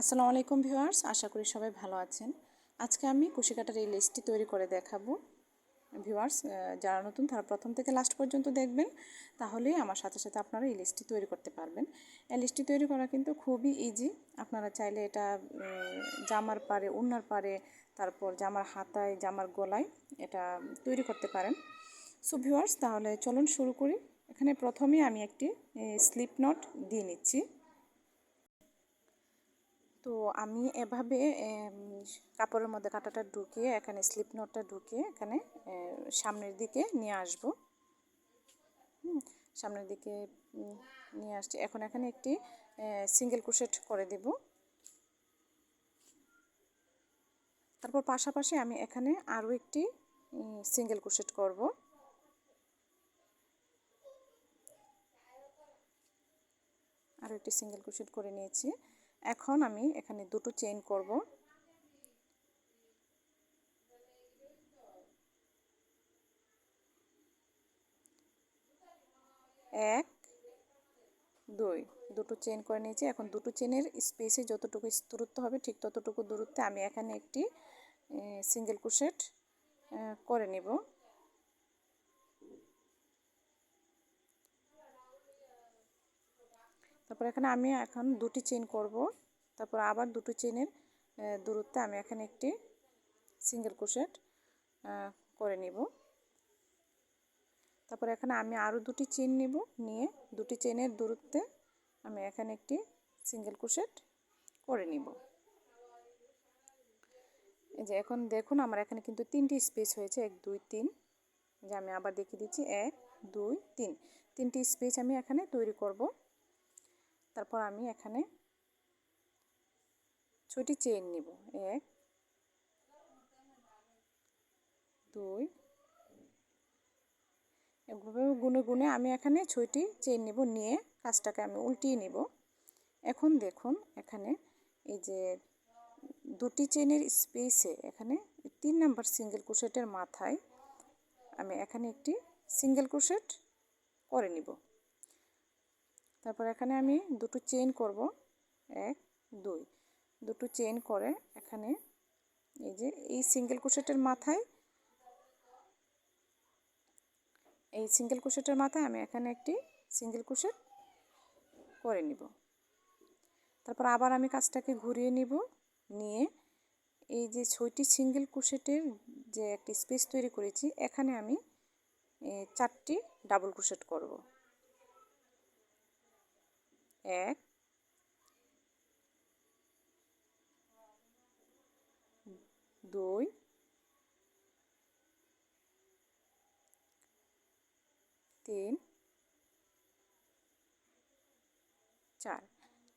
আসসালামু আলাইকুম ভিউয়ার্স, আশা করি সবাই ভালো আছেন। আজকে আমি কুশি কাটার এই লিস্টটি তৈরি করে দেখাবো। ভিউয়ার্স যারা নতুন, তারা প্রথম থেকে লাস্ট পর্যন্ত দেখবেন তাহলেই আমার সাথে সাথে আপনারা এই লিস্টটি তৈরি করতে পারবেন। এই লিস্টটি তৈরি করা কিন্তু খুবই ইজি আপনারা চাইলে এটা জামার পারে উন্নার পারে তারপর জামার হাতায়, জামার গলায় এটা তৈরি করতে পারেন। সো ভিউয়ার্স, তাহলে চলুন শুরু করি। এখানে প্রথমে আমি একটি স্লিপ নট দিয়ে নিচ্ছি। তো আমি এভাবে কাপড়ের মধ্যে কাঁটাটা ঢুকিয়ে, এখানে স্লিপ নোটটা ঢুকিয়ে এখানে সামনের দিকে নিয়ে আসব। সামনের দিকে নিয়ে আসছি। এখন এখানে একটি সিঙ্গেল ক্রোশেট করে দেব। তারপর পাশাপাশি আমি এখানে আরও একটি সিঙ্গেল ক্রোশেট করব। আরও একটি সিঙ্গেল ক্রোশেট করে নিয়েছি। এখন আমি এখানে দুটো চেইন করব। এক, দুই, দুটো চেন করে নিয়েছি। এখন দুটো চেনের স্পেসে যতটুকু দূরত্ব হবে, ঠিক ততটুকু দূরত্বে আমি এখানে একটি সিঙ্গেল কুশেট করে নিব। তারপর এখানে আমি এখন দুটি চেন করব। তারপর আবার দুটো চেনের দূরত্বে আমি এখানে একটি সিঙ্গেল ক্রোশেট করে নিব। তারপর এখানে আমি আরও দুটি চেন নিব, নিয়ে দুটি চেনের দূরত্বে আমি এখানে একটি সিঙ্গেল ক্রোশেট করে নিব। এই যে এখন দেখুন আমার এখানে কিন্তু তিনটি স্পেস হয়েছে, এক, দুই, তিন। যে আমি আবার দেখিয়ে দিচ্ছি, এক, দুই, তিন। তিনটি স্পেস আমি এখানে তৈরি করব। তারপর আমি এখানে ছয়টি চেইন নিব। এক, দুই, এভাবে গুনে গুনে আমি এখানে ছয়টি চেন নিব নিয়ে কাজটাকে আমি উল্টিয়ে নিব। এখন দেখুন এখানে এই যে দুটি চেনের স্পেসে এখানে তিন নাম্বার সিঙ্গেল ক্রোশেটের মাথায় আমি এখানে একটি সিঙ্গেল ক্রোশেট করে নিব। তারপর এখানে আমি দুটো চেইন করব। এক, দুই। দুটো চেইন করে এখানে এই যে এই সিঙ্গেল ক্রোশেটের মাথায় এই সিঙ্গেল ক্রোশেটের মাথায় আমি এখানে একটি সিঙ্গেল ক্রোশেট করে নিব। তারপর আবার আমি কাজটাকে ঘুরিয়ে নিব। নিয়ে এই যে ছয়টি সিঙ্গেল ক্রোশেটের যে একটি স্পেস তৈরি করেছি, এখানে আমি চারটি ডাবল ক্রোশেট করব। এক, দুই, তিন, চার।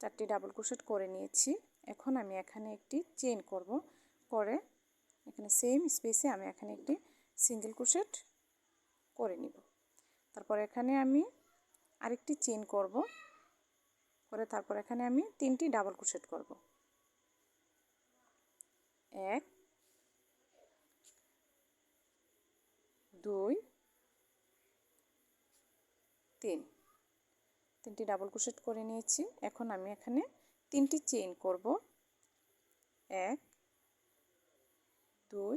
চারটি ডাবল ক্রোশেট করে নিয়েছি। এখন আমি এখানে একটি চেন করব। করে এখানে সেম স্পেসে আমি এখানে একটি সিঙ্গেল ক্রোশেট করে নিব। তারপর এখানে আমি আরেকটি চেন করব। করে তারপর এখানে আমি তিনটি ডাবল ক্রোশেট করব। এক, দুই, তিন। তিনটি ডাবল ক্রোশেট করে নিয়েছি। এখন আমি এখানে তিনটি চেইন করব। এক, দুই,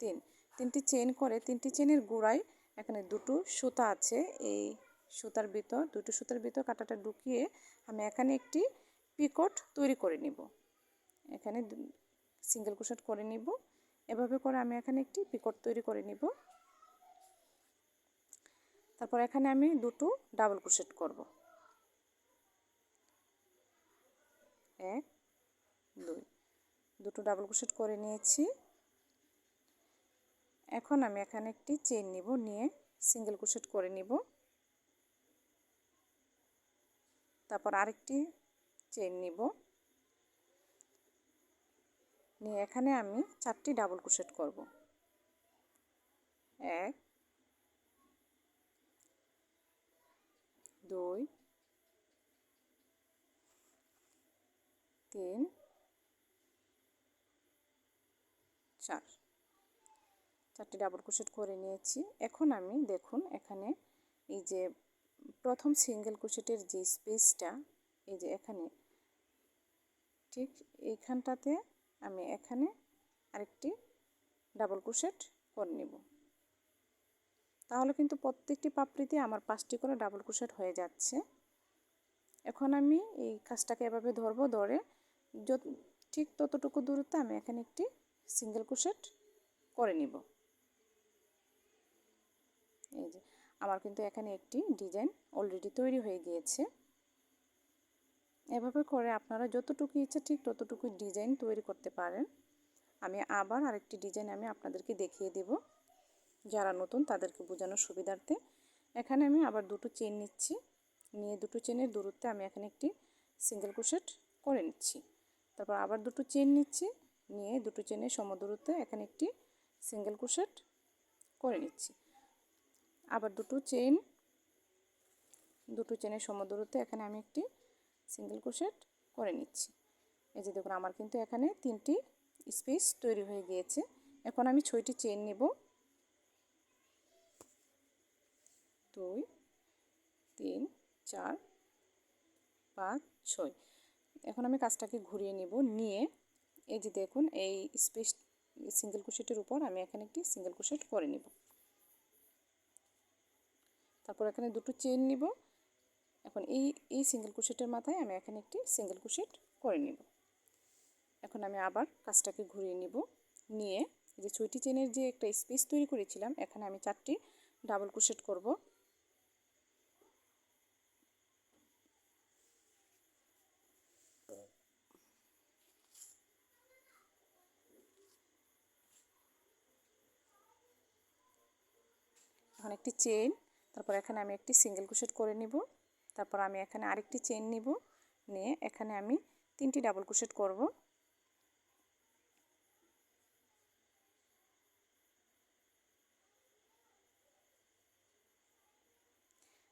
তিন। তিনটি চেইন করে তিনটি চেনের গোড়ায় এখানে দুটো সুতা আছে। এই সুতার ভিতর, দুটো সুতার ভিতর কাটাটা ঢুকিয়ে আমি এখানে একটি পিকট তৈরি করে নিব। এখানে সিঙ্গেল ক্রোশেট করে নিব। এভাবে করে আমি এখানে একটি পিকট তৈরি করে নিব। তারপর এখানে আমি দুটো ডাবল ক্রোশেট করব। এক, দুই, দুটো ডাবল ক্রোশেট করে নিয়েছি। এখন আমি এখানে একটি চেন নিব, নিয়ে সিঙ্গেল ক্রোশেট করে নিব। তারপর আরেকটি চেন নিব। নিয়ে এখানে আমি চারটি ডাবল ক্রোশেট করব। এক, দুই, তিন, চার। চারটি ডাবল ক্রোশেট করে নিয়েছি। এখন আমি দেখুন এখানে এই যে প্রথম সিঙ্গেল ক্রোশেটের যে স্পেসটা, এই যে এখানে, ঠিক এইখানটাতে আমি এখানে আরেকটি ডাবল ক্রোশেট করে নেব। তাহলে কিন্তু প্রত্যেকটি পাপড়িতে আমার পাঁচটি করে ডাবল ক্রোশেট হয়ে যাচ্ছে। এখন আমি এই কাজটাকে এভাবে ধরবো, ধরে যত, ঠিক ততটুকু দূরত্বে আমি এখানে একটি সিঙ্গেল ক্রোশেট করে নিব। এই যে আমার কিন্তু এখানে একটি ডিজাইন অলরেডি তৈরি হয়ে গিয়েছে। এভাবে করে আপনারা যতটুকু ইচ্ছা ঠিক ততটুকু ডিজাইন তৈরি করতে পারেন। আমি আবার আরেকটি ডিজাইন আমি আপনাদেরকে দেখিয়ে দেব। যারা নতুন তাদেরকে বোঝানোর সুবিধার্থে। এখানে আমি আবার দুটো চেন নিচ্ছি। নিয়ে দুটো চেনের দূরত্বে আমি এখানে একটি সিঙ্গেল ক্রোশেট করে নিচ্ছি। তারপর আবার দুটো চেন নিচ্ছি। নিয়ে দুটো চেনের সমদূরত্বে এখানে একটি সিঙ্গেল ক্রোশেট করে নিচ্ছি। আবার দুটো চেন দুটো চেনের সমদূরত্বে এখানে আমি একটি সিঙ্গেল ক্রোশেট করে নিচ্ছি। এই যে দেখুন, আমার কিন্তু এখানে তিনটি স্পেস তৈরি হয়ে গিয়েছে। এখন আমি ছয়টি চেন নেব। দুই, তিন, চার, পাঁচ, ছয়। এখন আমি কাজটাকে ঘুরিয়ে নেব, নিয়ে এই যে দেখুন, এই স্পেস সিঙ্গেল কুশেটের উপর আমি এখানে একটি সিঙ্গেল কুশেট করে নিব। তারপর এখানে দুটো চেন নিব। এখন এই এই সিঙ্গেল কুশেটের মাথায় আমি এখানে একটি সিঙ্গেল কুশেট করে নিব। এখন আমি আবার কাজটাকে ঘুরিয়ে নিব। নিয়ে যে ছয়টি চেনের যে একটা স্পেস তৈরি করেছিলাম, এখানে আমি চারটি ডাবল কুশেট করব। এখন একটি চেন তারপর এখানে আমি একটি সিঙ্গেল কুশেট করে নিব। তারপর আমি এখানে আরেকটি চেন নিব। নিয়ে এখানে আমি তিনটি ডাবল কুশেট করব।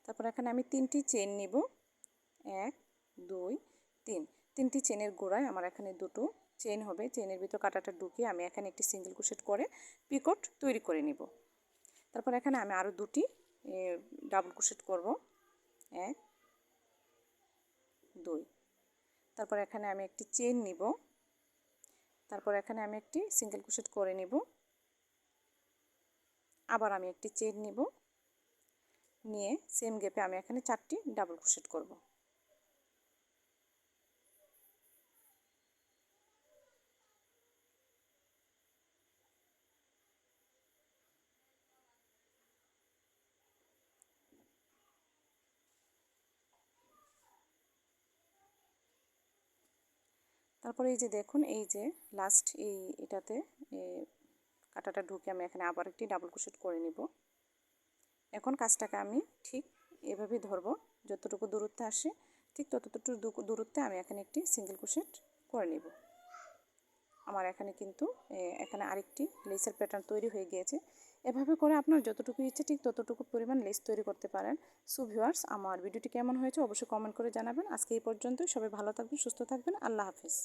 তারপর এখানে আমি তিনটি চেন নিব। এক, দুই, তিন। তিনটি চেনের গোড়ায় আমার এখানে দুটো চেন হবে। চেনের ভিতর কাটাটা ঢুকিয়ে আমি এখানে একটি সিঙ্গেল কুশেট করে পিকট তৈরি করে নিব। তারপর এখানে আমি আরও দুটি ডাবল কুশেট করব। এক, দুই। তারপর এখানে আমি একটি চেন নিব। তারপর এখানে আমি একটি সিঙ্গেল কুশেট করে নিব। আবার আমি একটি চেন নিব। নিয়ে সেম গেপে আমি এখানে চারটি ডাবল ক্রোশেট করব। তারপরে এই যে দেখুন, এই যে লাস্ট এই এটাতে কাটাটা ঢুকে আমি এখানে আবার একটি ডাবল কুশেট করে নিব। এখন কাজটাকে আমি ঠিক এভাবেই ধরবো, যতটুকু দূরত্বে আসে, ঠিক ততটুকু দূরত্বে আমি এখানে একটি সিঙ্গেল কুশেট করে নিব। আমার এখানে কিন্তু এখানে আরেকটি লেসের প্যাটার্ন তৈরি হয়ে গিয়েছে। এভাবে করে আপনার যতটুকু ইচ্ছে ঠিক ততটুকু পরিমাণ লেস তৈরি করতে পারেন। সো ভিউয়ার্স আমার ভিডিওটি কেমন হয়েছে অবশ্যই কমেন্ট করে জানাবেন। আজকে এই পর্যন্ত সবাই ভালো থাকবেন, সুস্থ থাকবেন। আল্লাহ হাফিজ।